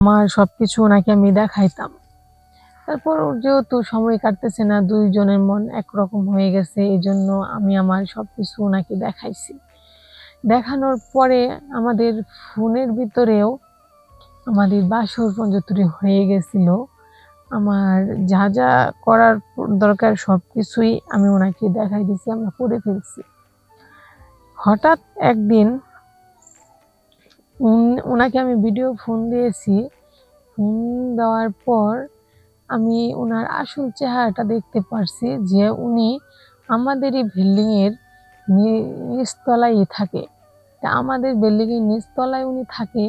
আমার সবকিছু ওনাকে আমি দেখাইতাম। তারপর যেহেতু সময় কাটতেছে না, দুইজনের মন একরকম হয়ে গেছে এই জন্য আমি আমার সবকিছু ওনাকে দেখাইছি। দেখানোর পরে আমাদের ফোনের ভিতরেও আমাদের বাসর পঞ্চতুরি হয়ে গেছিল। আমার যা যা করার দরকার সব কিছুই আমি ওনাকে দেখাই দিছি, আমরা করে ফেলছি। হঠাৎ একদিন ওনাকে আমি ভিডিও ফোন দিয়েছি। ফোন দেওয়ার পর আমি ওনার আসল চেহারাটা দেখতে পারছি যে উনি আমাদেরই বিল্ডিংয়ের নিচতলায় থাকে। তা আমাদের বিল্ডিংয়ের নিচতলায় উনি থাকে,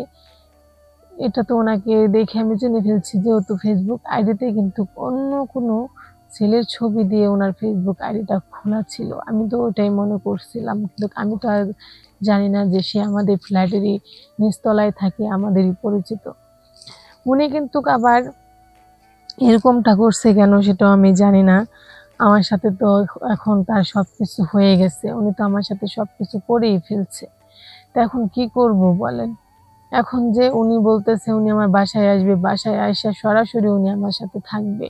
এটা তো ওনাকে দেখে আমি জেনে ফেলছি, যেহেতু ফেসবুক আইডিতে কিন্তু অন্য কোনো ছেলের ছবি দিয়ে ওনার ফেসবুক আইডিটা খোলা ছিল। আমি তো ওটাই মনে করছিলাম। কিন্তু আমি তো আর জানি না যে সে আমাদের ফ্ল্যাটেরই নিচতলায় থাকে, আমাদেরই পরিচিত। উনি কিন্তু আবার এরকমটা করছে কেন সেটাও আমি জানি না। আমার সাথে তো এখন তার সব কিছু হয়ে গেছে। উনি তো আমার সাথে সব কিছু করেই ফেলছে। তা এখন কি করব বলেন? এখন যে উনি বলতেছে উনি আমার বাসায় আসবে, বাসায় আসা সরাসরি উনি আমার সাথে থাকবে।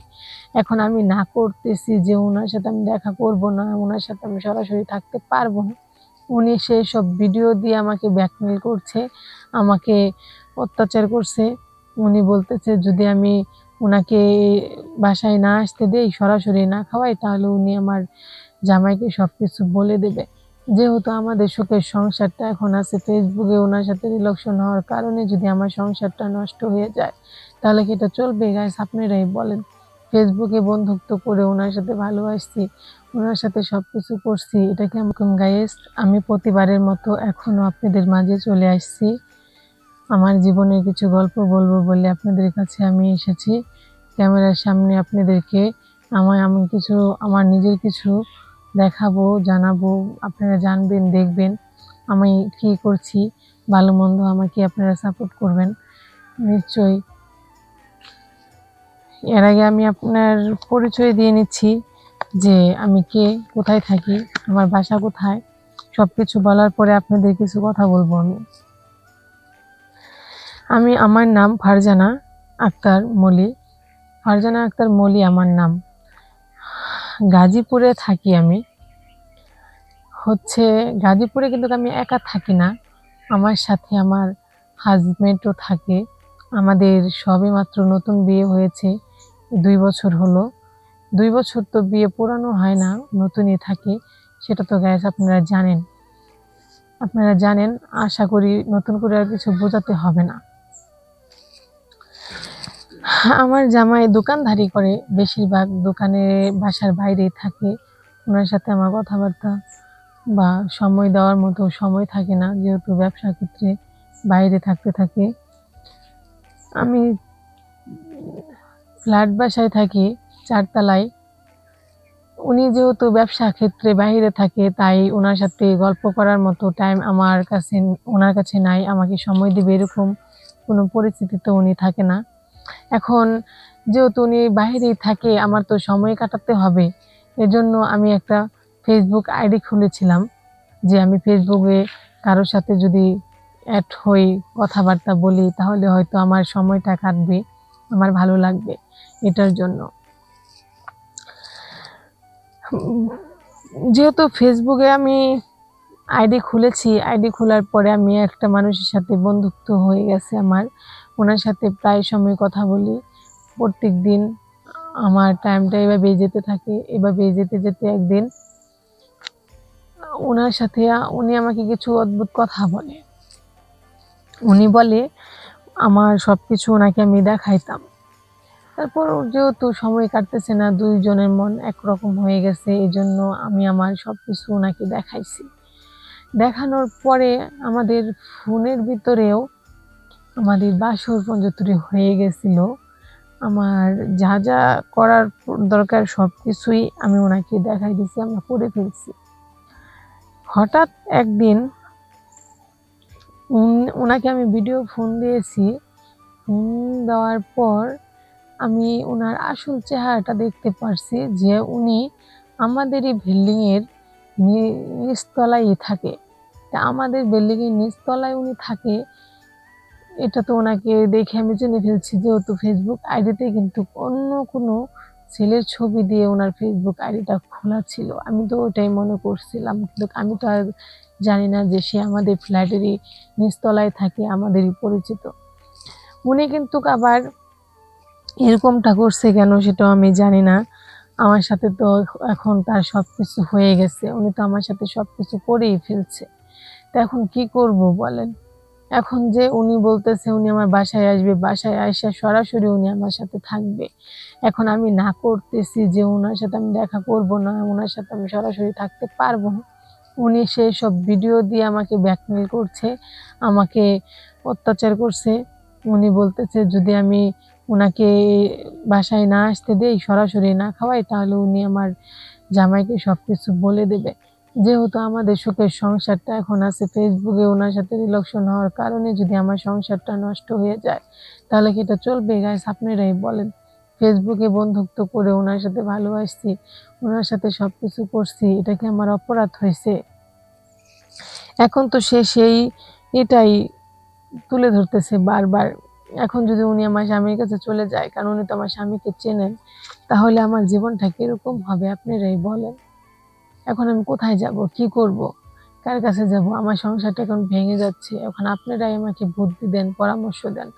এখন আমি না করতেছি যে ওনার সাথে আমি দেখা করব না ওনার সাথে আমি সরাসরি থাকতে পারব না। উনি সেই সব ভিডিও দিয়ে আমাকে ব্যাকমেল করছে, আমাকে অত্যাচার করছে। উনি বলতেছে, যদি আমি ওনাকে বাসায় না আসতে দেই, সরাসরি না খাওয়াই, তাহলে উনি আমার জামাইকে সব কিছু বলে দেবে। যেহেতু আমাদের সুখের সংসারটা এখন আছে ফেসবুকে ওনার সাথে রিলেশন হওয়ার কারণে যদি আমার সংসারটা নষ্ট হয়ে যায়, তাহলে কি এটা চলবে? গাইস আপনারাই বলেন। ফেসবুকে বন্ধুত্ব করে ওনার সাথে ভালোবাসছি, ওনার সাথে সব কিছু করছি, এটা কেমন গাইস আমি প্রতিবারের মতো এখনও আপনাদের মাঝে চলে আসছি। আমার জীবনের কিছু গল্প বলব বলে আপনাদের কাছে আমি এসেছি। ক্যামেরার সামনে আপনাদেরকে আমার এমন কিছু, আমার নিজের কিছু দেখাবো, জানাব, আপনারা জানবেন, দেখবেন আমি কি করছি ভালো মন্দ আমাকে আপনারা সাপোর্ট করবেন। নিশ্চয়ই। এর আগে আমি আপনার পরিচয় দিয়ে নিচ্ছি যে আমি কে, কোথায় থাকি, আমার বাসা কোথায় সব কিছু বলার পরে আপনাদের কিছু কথা বলব আমি। আমি, আমার নাম ফারজানা আক্তার মলি। ফারজানা আক্তার মলি আমার নাম। গাজীপুরে থাকি আমি। হচ্ছে গাজীপুরে কিন্তু আমি একা থাকি না। আমার সাথে আমার হাজবেন্ডও থাকে। আমাদের সবে মাত্র নতুন বিয়ে হয়েছে, দুই বছর হলো। দুই বছর তো বিয়ে পুরানো হয় না, নতুনই থাকে, সেটা তো গ্যাস আপনারা জানেন। আপনারা জানেন, আশা করি নতুন করে আর কিছু বোঝাতে হবে না। আমার জামাই দোকানধারি করে, বেশিরভাগ দোকানে বাসার বাইরেই থাকে। ওনার সাথে আমার কথাবার্তা বা সময় দেওয়ার মতো সময় থাকে না, যেহেতু ব্যবসা ক্ষেত্রে বাইরে থাকতে থাকে। আমি ফ্ল্যাট বাসায় থাকি চারতলায়। উনি যেহেতু ব্যবসা ক্ষেত্রে বাইরে থাকে, তাই ওনার সাথে গল্প করার মতো টাইম আমার কাছে, ওনার কাছে নাই, আমাকে সময় দেবে এরকম কোনো পরিস্থিতিতে উনি থাকে না। এখন যেহেতু উনি বাইরেই থাকে, আমার তো সময় কাটাতে হবে। এজন্য আমি একটা ফেসবুক আইডি খুলেছিলাম যে আমি ফেসবুকে কারোর সাথে যদি অ্যাড হই, কথাবার্তা বলি, তাহলে হয়তো আমার সময়টা কাটবে, আমার ভালো লাগবে এটার জন্য। যেহেতু ফেসবুকে আমি আইডি খুলেছি আইডি খোলার পরে আমি একটা মানুষের সাথে বন্ধুত্ব হয়ে গেছে আমার। ওনার সাথে প্রায় সময় কথা বলি। প্রত্যেক দিন আমার টাইমটা এভাবেই যেতে থাকে, এভাবেই যেতে যেতে একদিন ওনার সাথে, উনি আমাকে কিছু অদ্ভুত কথা বলে। উনি বলে, আমার সব কিছু ওনাকে আমি দেখাইতাম। তারপর যেহেতু সময় কাটতেছে না, দুইজনের মন একরকম হয়ে গেছে এই জন্য আমি আমার সব কিছু ওনাকে দেখাইছি। দেখানোর পরে আমাদের ফোনের ভিতরেও আমাদের বাসর পঞ্চতুরি হয়ে গেছিল। আমার যা যা করার দরকার সব কিছুই আমি ওনাকে দেখাই দিছি, আমরা করে ফেলছি। হঠাৎ একদিন ওনাকে আমি ভিডিও ফোন দিয়েছি। ফোন দেওয়ার পর আমি ওনার আসল চেহারাটা দেখতে পারছি যে উনি আমাদেরই বিল্ডিংয়ের নিচতলায় থাকে। তা আমাদের বিল্ডিংয়ের নিচতলায় উনি থাকে, এটা তো ওনাকে দেখে আমি জেনে ফেলছি, যেহেতু ফেসবুক আইডিতে কিন্তু অন্য কোনো ছেলের ছবি দিয়ে ওনার ফেসবুক আইডিটা খোলা ছিল। আমি তো ওটাই মনে করছিলাম। কিন্তু আমি তো আর জানি না যে সে আমাদের ফ্ল্যাটেরই নিচতলায় থাকে, আমাদেরই পরিচিত। উনি কিন্তু আবার এরকমটা করছে কেন সেটাও আমি জানি না। আমার সাথে তো এখন তার সব কিছু হয়ে গেছে। উনি তো আমার সাথে সব কিছু করেই ফেলছে। তা এখন কি করব বলেন? এখন যে উনি বলতেছে উনি আমার বাসায় আসবে, বাসায় আসা সরাসরি উনি আমার সাথে থাকবে। এখন আমি না করতেছি যে ওনার সাথে আমি দেখা করব না ওনার সাথে আমি সরাসরি থাকতে পারব না। উনি সেই সব ভিডিও দিয়ে আমাকে ব্যাকমেল করছে, আমাকে অত্যাচার করছে। উনি বলতেছে যদি আমি ওনাকে বাসায় না আসতে দেই, সরাসরি না খাওয়াই, তাহলে উনি আমার জামাইকে সব কিছু বলে দেবে। যেহেতু আমাদের সুখের সংসারটা এখন আছে ফেসবুকে ওনার সাথে রিলেশন হওয়ার কারণে যদি আমার সংসারটা নষ্ট হয়ে যায়, তাহলে কি এটা চলবে? গাইস আপনারাই বলেন। ফেসবুকে বন্ধুত্ব করে ওনার সাথে ভালোবাসছি, ওনার সাথে সব কিছু করছি, এটা কি আমার অপরাধ হয়েছে? এখন তো সে সেই এটাই তুলে ধরতেছে বারবার। এখন যদি উনি আমার স্বামীর কাছে চলে যায়, কারণ উনি তো আমার স্বামীকে চেনেন, তাহলে আমার জীবনটা কীরকম হবে? আপনারাই বলেন। এখন আমি কোথায় যাব? কি করব? কার কাছে যাব? আমার সংসারটা এখন ভেঙে যাচ্ছে। এখন আপনারাই আমাকে বুদ্ধি দেন, পরামর্শ দেন।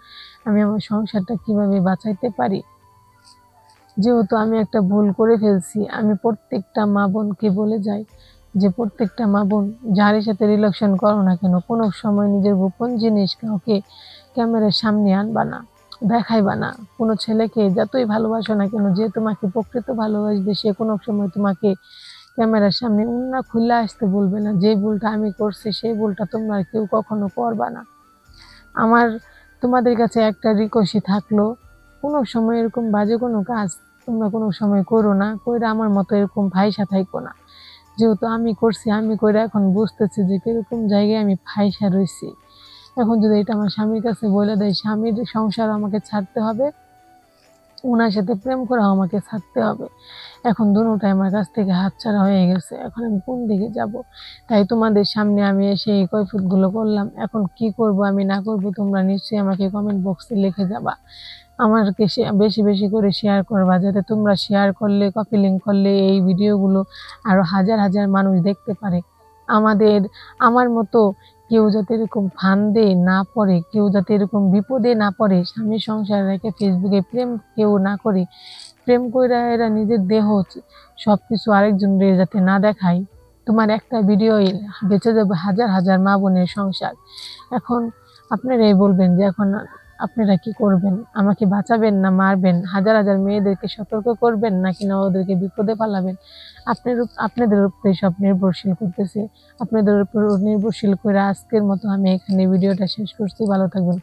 আমি আমার সংসারটা কীভাবে বাঁচাইতে পারি? যেহেতু আমি একটা ভুল করে ফেলছি, আমি প্রত্যেকটা মা বোনকে বলে যাই যে প্রত্যেকটা মা বোন যারই সাথে রিলেকশন করো না কেন, কোনো সময় নিজের গোপন জিনিস কাউকে ক্যামেরার সামনে আনবা না, দেখাইবা না। কোনো ছেলেকে যতই ভালোবাসো না কেন, যে তোমাকে প্রকৃত ভালোবাসবে, সে কোনো সময় তোমাকে ক্যামেরার সামনে উন্না খুলে আসতে বলবে না যে ভুলটা আমি করছি, সেই ভুলটা তোমরা কেউ কখনো করবা না। আমার, তোমাদের কাছে একটা রিকোয়েস্টই থাকল, কোনো সময় এরকম বাজে কোনো কাজ তোমরা কোনো সময় করো না, কইরা আমার মতো এরকম ভাইসা থাইকো না। যেহেতু আমি করছি, আমি কইরা এখন বুঝতেছি যে কীরকম জায়গায় আমি ফাইসা রয়েছি এখন যদি এটা আমার স্বামীর কাছে বলে দেয়, স্বামীর সংসার আমাকে ছাড়তে হবে ওনার সাথে প্রেম করা আমাকে ছাড়তে হবে। এখন দুটোটাই আমার কাছ থেকে হাতছাড়া হয়ে গেছে। এখন আমি কোন দিকে যাব? তাই তোমাদের সামনে আমি এসে এই কৈফতগুলো করলাম। এখন কি করব, আমি না করব, তোমরা নিশ্চয়ই আমাকে কমেন্ট বক্সে লিখে যাবা। আমাকে বেশি বেশি করে শেয়ার করবা, যাতে তোমরা শেয়ার করলে কপি লিঙ্ক করলে এই ভিডিওগুলো আরও হাজার হাজার মানুষ দেখতে পারে। আমাদের, আমার মতো কেউ যাতে এরকম ফান্দে না পড়ে, কেউ যাতে এরকম বিপদে না পড়ে স্বামী সংসার রেখে ফেসবুকে প্রেম কেউ না করে, প্রেম কইরা এরা নিজের দেহ সব কিছু আরেকজনের যাতে না দেখায়। তোমার একটা ভিডিও বেঁচে যাবে হাজার হাজার মা বোনের সংসার। এখন আপনারাই বলবেন যে এখন আপনারা কি করবেন? আমাকে বাঁচাবেন না, মারবেন? হাজার হাজার মেয়েদেরকে সতর্ক করবেন নাকি না ওদেরকে বিপদে পালাবেন? আপনার আপনাদের উপরে সব নির্ভরশীল করতেছে। আপনাদের উপর নির্ভরশীল করে আজকের মতো আমি এখানে ভিডিওটা শেষ করছি। ভালো থাকবেন।